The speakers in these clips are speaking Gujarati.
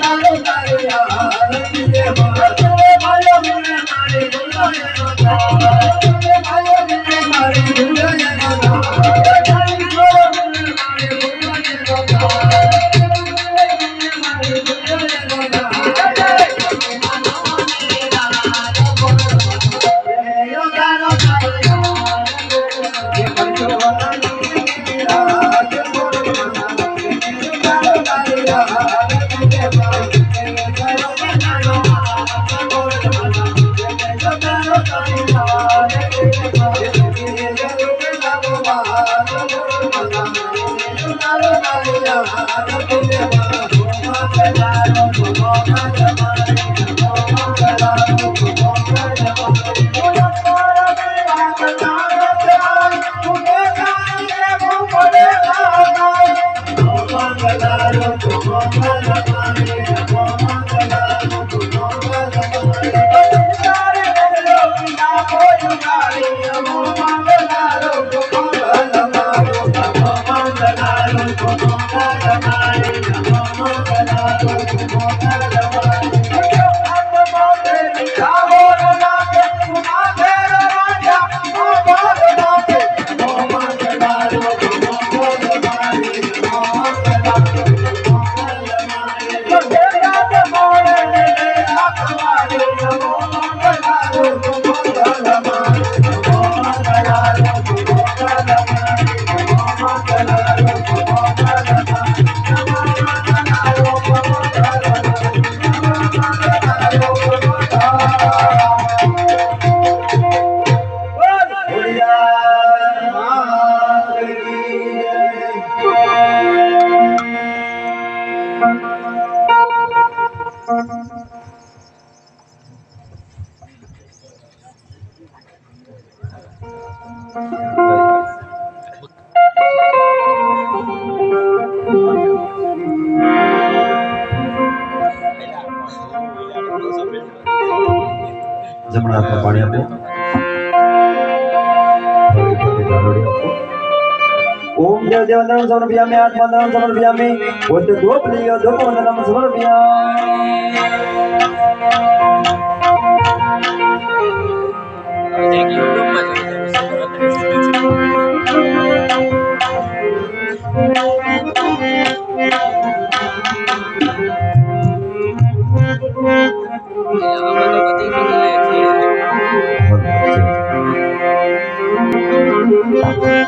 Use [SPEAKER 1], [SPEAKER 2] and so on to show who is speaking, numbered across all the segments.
[SPEAKER 1] তারে তারে ઓમ દેવ દેવંદનમ સમર્પયામિ આત્મંદનમ સમર્પયામિ ઓત ધોપલિયો ધોપવંદનમ સમર્પયામિ એ આતોનો એને રળિયામણો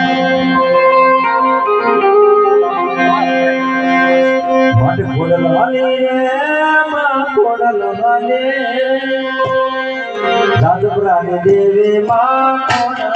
[SPEAKER 1] રાજપુરાની દેવી માં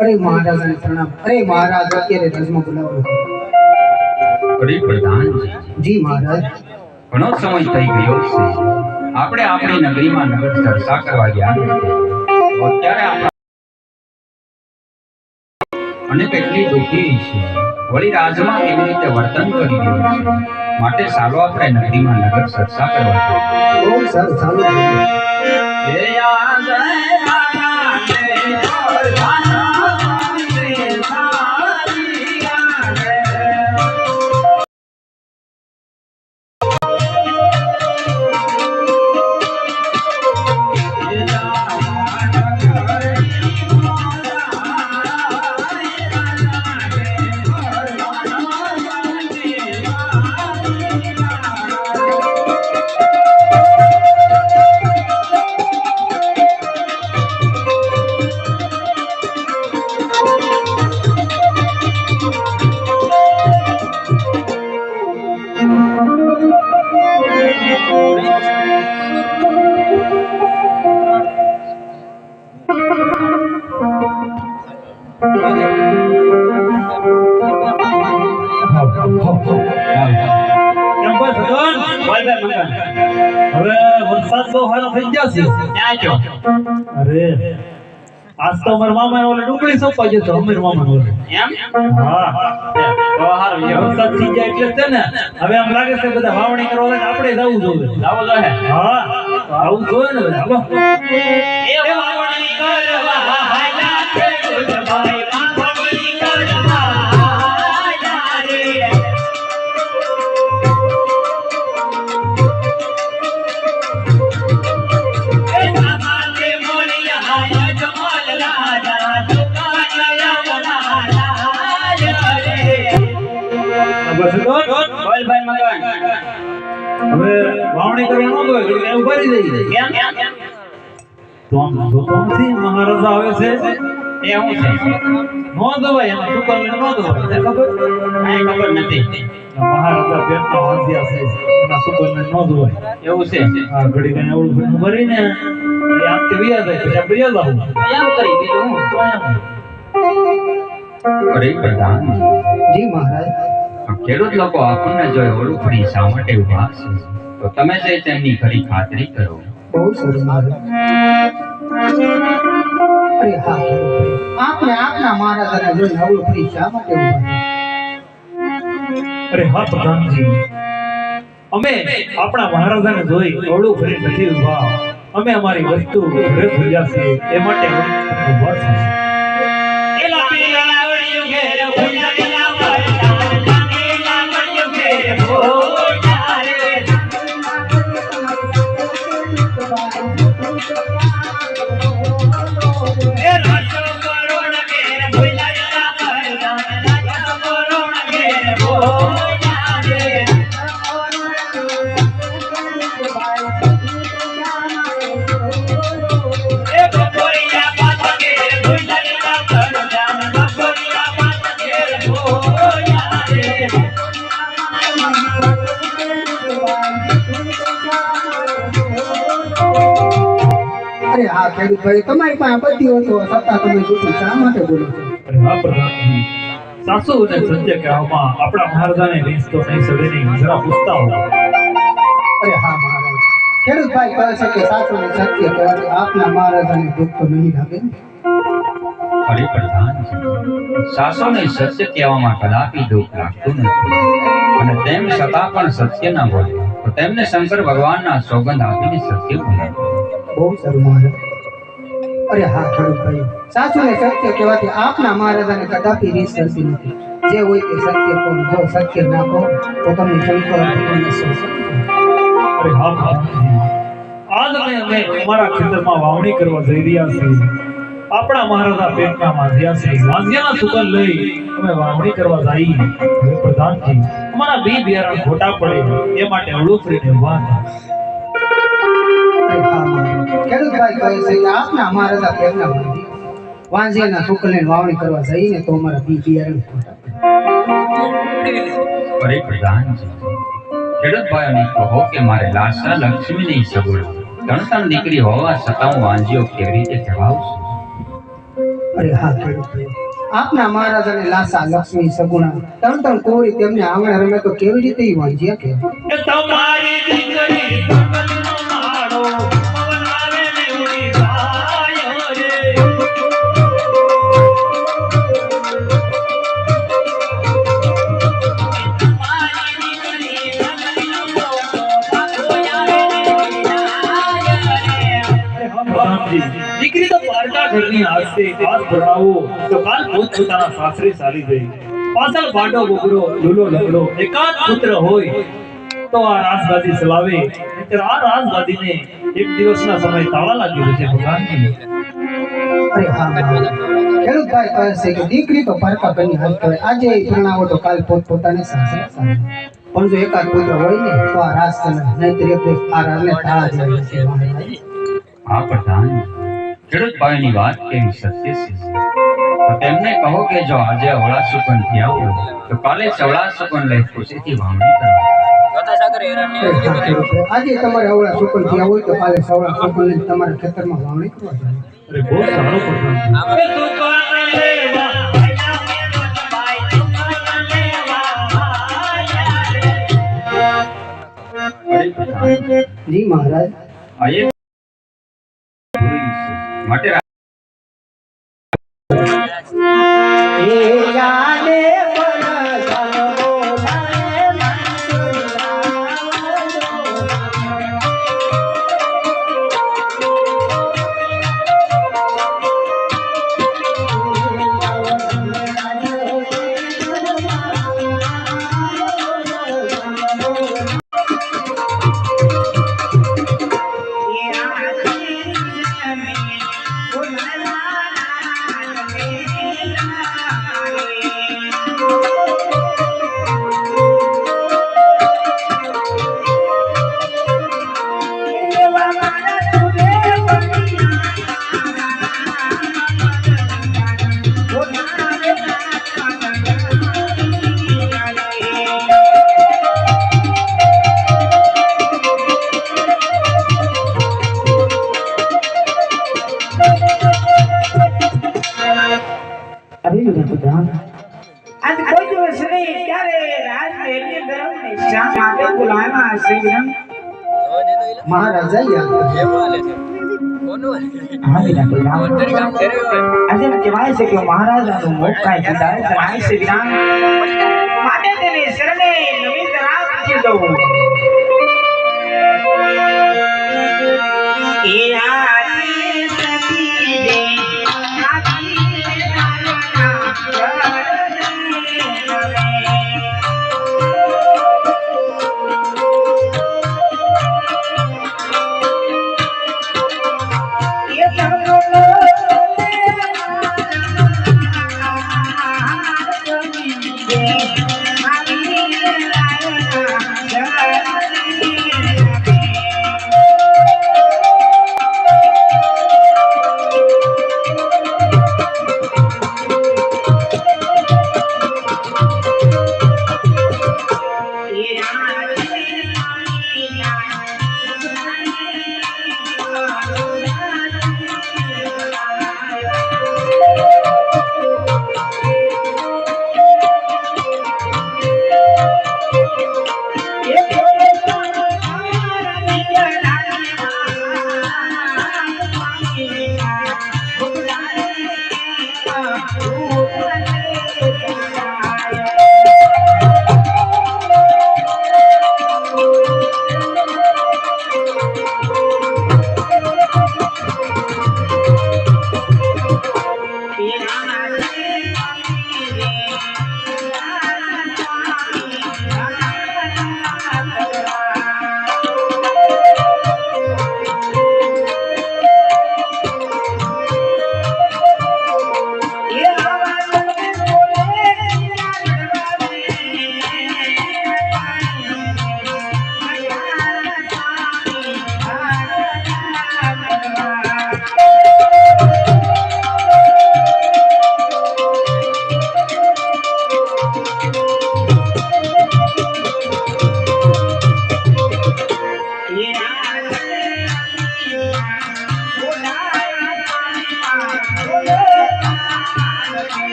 [SPEAKER 2] અરે મહારાજને પ્રણામ. અરે મહારાજ અત્યારે રજમાં બોલાવો.
[SPEAKER 3] અરે પ્રધાનજી
[SPEAKER 2] જી. મહારાજ.
[SPEAKER 3] ઘણો સમય થઈ ગયો છે. આપણે આપણી નગરીમાં નગર ચર્ચા કરવા ગયા અત્યારે અને કેટલી દુઃખી છે વળી રાજમાં કેવી રીતે વર્તન કરી રહ્યું છે માટે ચાલો આપણે નદીમાં નગર ચર્ચા કરવા.
[SPEAKER 2] બહુ
[SPEAKER 4] આજ તો અમારા મામા ઓલે ડુંગળી તો અમીર મામા ઓલે.
[SPEAKER 3] એમ?
[SPEAKER 4] હા.
[SPEAKER 3] તો હારું
[SPEAKER 4] વરસાદ થઈ જાય એટલે છે ને. હવે આમ લાગે છે બધા વાવણી કરવા હોય આપણે જવું જોઈએ.
[SPEAKER 3] હા.
[SPEAKER 4] આવું જોઈએ ને બધા.
[SPEAKER 3] એ
[SPEAKER 4] હવે વાવણી કરવા ન જોઈએ એટલે ઊભા રહી જઈએ.
[SPEAKER 3] કેમ? કેમ
[SPEAKER 4] તો આમ જોતો નથી મહારાજા આવે છે?
[SPEAKER 3] એ હું છે.
[SPEAKER 4] નો દવાય એમાં સુકલ નો દવાય. ખબર?
[SPEAKER 3] કાંઈ ખબર નથી.
[SPEAKER 4] મહારાજા પેટના વાંધ્યા છે. એના સુકલ નો દવાય.
[SPEAKER 3] એવું છે.
[SPEAKER 4] આ ઘડી કઈ અવળું ઘણું ભરીને એ આમથી વ્યા જાય પછી આપણે વ્યા જાવું.
[SPEAKER 3] એમ કરી બીજું હું
[SPEAKER 4] તો એમ.
[SPEAKER 3] અરે પ્રધાન.
[SPEAKER 2] જી મહારાજ.
[SPEAKER 3] ખેડૂત લોકો આપણને જોઈ ઓળખણી શા માટે ઊભા છે તો તમે જે તેમની ખરી ખાતરી કરો.
[SPEAKER 2] બહુ સરસ અરે હા.
[SPEAKER 5] આપને આપના મહારાજાને જોઈને ફરી શા માટે ઊભા
[SPEAKER 4] અરે હા પ્રધાનજી. અમે આપણા મહારાજાને જોઈ ઓળું ફરી નથી ઊભા અમે અમારી વસ્તુ ઘરે ભૂલ્યા છે એ માટે ઊભા છીએ.
[SPEAKER 5] ખેડૂતભાઈ તમારી પાસે બધી હોય સત્તા તમે જૂઠું શા માટે બોલો છો?
[SPEAKER 4] સાસુ અને સંજય કહેવામાં આપણા મહારાજાને રીસ તો નહીં સડે નહીં જરા પૂછતા હો.
[SPEAKER 5] અરે હા મહારાજ. ખેડૂતભાઈ કહે છે કે સાસુ ને સત્ય કહેવાથી આપના મહારાજાને દુઃખ તો નહીં લાગે?
[SPEAKER 3] અરે પ્રધાનજી સાસોને સત્ય કહેવામાં કદાપી દુઃખ લાગતું નથી. અને તેમ છતાં પણ સત્ય ના બોલે. તો તેમને શંકર ભગવાનના સોગંદ આપીને સત્ય બોલે.
[SPEAKER 5] બહુ સારું મહારાજ. અરે હા ખેડૂતભાઈ સાચું સત્ય કહેવાથી આપના મહારાજાને કદાપી રીસ નથી. જે હોય તે સત્ય કહો જો સત્ય ના કહો તો તમને શંકર તમને
[SPEAKER 4] અરે હા આજ અમે અમે અમારા ખેતરમાં વાવણી કરવા જઈ રહ્યા છીએ. આપણા મહારાજા પેટના માંધ્યા છે માંધ્યાના સુગંધ લઈ અમે વાવણી કરવા જઈએ. હવે પ્રધાનજી અમારા બી બિયારણ ખોટા પડે. એ માટે અળુફરીને વાત.
[SPEAKER 5] અરે હા ખેડૂતભાઈ કહે છે કે આપના મહારાજા પ્રેમના મંદિર વાંઝિયાના શુક્લને વાવણી કરવા જઈને તો અમારા બી બિયારણ ખોટા
[SPEAKER 3] અરે પ્રધાનજી ખેડૂતભાઈઓને કહો કે મારે લાસા લક્ષ્મીની સગવડ. ત્રણ ત્રણ દીકરી હોવા છતાં હું વાંજીઓ કેવી રીતે કહેવાઉં
[SPEAKER 5] અરે હા ખેડૂતભાઈ. આપના મહારાજાને લાસા લક્ષ્મી સગુણા ત્રણ ત્રણ કોળી તેમને આંગણે રમે તો કેવી રીતે વાંજ્યા કે
[SPEAKER 2] તમારી દીકરી
[SPEAKER 4] ઘરની હાથ ભરાવો તો કાલ પોત પોતાના સાસરે ચાલી ગઈ. પાછળ બાડો બોગરો લૂલો લગડો એકાદ પુત્ર હોય તો આ રાજગાદી ચલાવે. નહીંતર આ રાજગાદીને એક દિવસના સમય તાળા લાગી
[SPEAKER 5] છે કે દીકરી તો પારકા બની આજે તો કાલ પોત પોતાને સાસરે પણ જો એકાદ પુત્ર હોય ને તો આ રાસ ચાલે. નહીંતર એક આ રાજને તાળા દેવા છે આ
[SPEAKER 3] હા પ્રધાન ખેડૂતભાઈની વાત કેવી સત્ય છે તો તેમને કહો કે જો આજે અવળા સુકન થયા હોય તો કાલે ચવળા સુકન લઈ ખુશીથી વાવણી કરવા
[SPEAKER 2] ગોતા સાગર હેરાન
[SPEAKER 5] અરે હા ખેડૂતભાઈ આજે તમારે અવળા સુકન થયા હોય તો કાલે સવળા સુકન લઈને તમારા ખેતરમાં વાવણી કરવા જાય
[SPEAKER 4] અરે બહુ સારો પ્રધાનજી
[SPEAKER 2] એ સુકન લેવા
[SPEAKER 3] છે.
[SPEAKER 6] આજે કહેવાય છે કે મહારાજાનું કાંઈ જુદાય જણાય છે માટે તેને શરણે નવી તરાહ જવું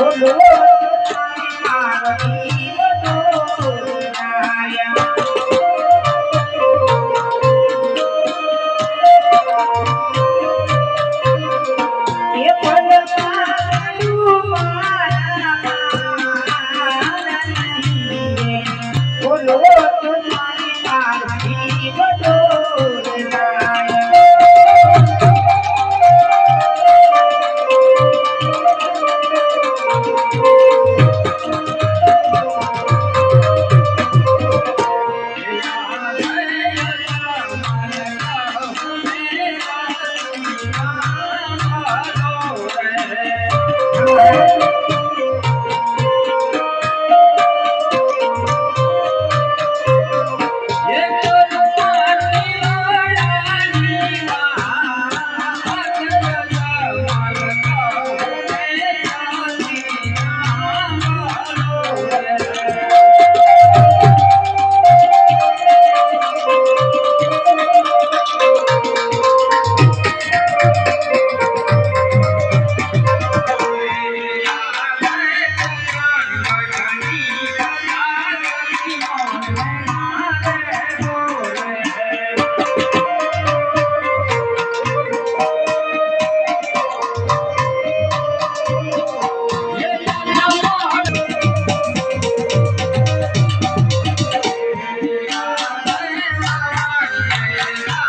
[SPEAKER 6] Allah'a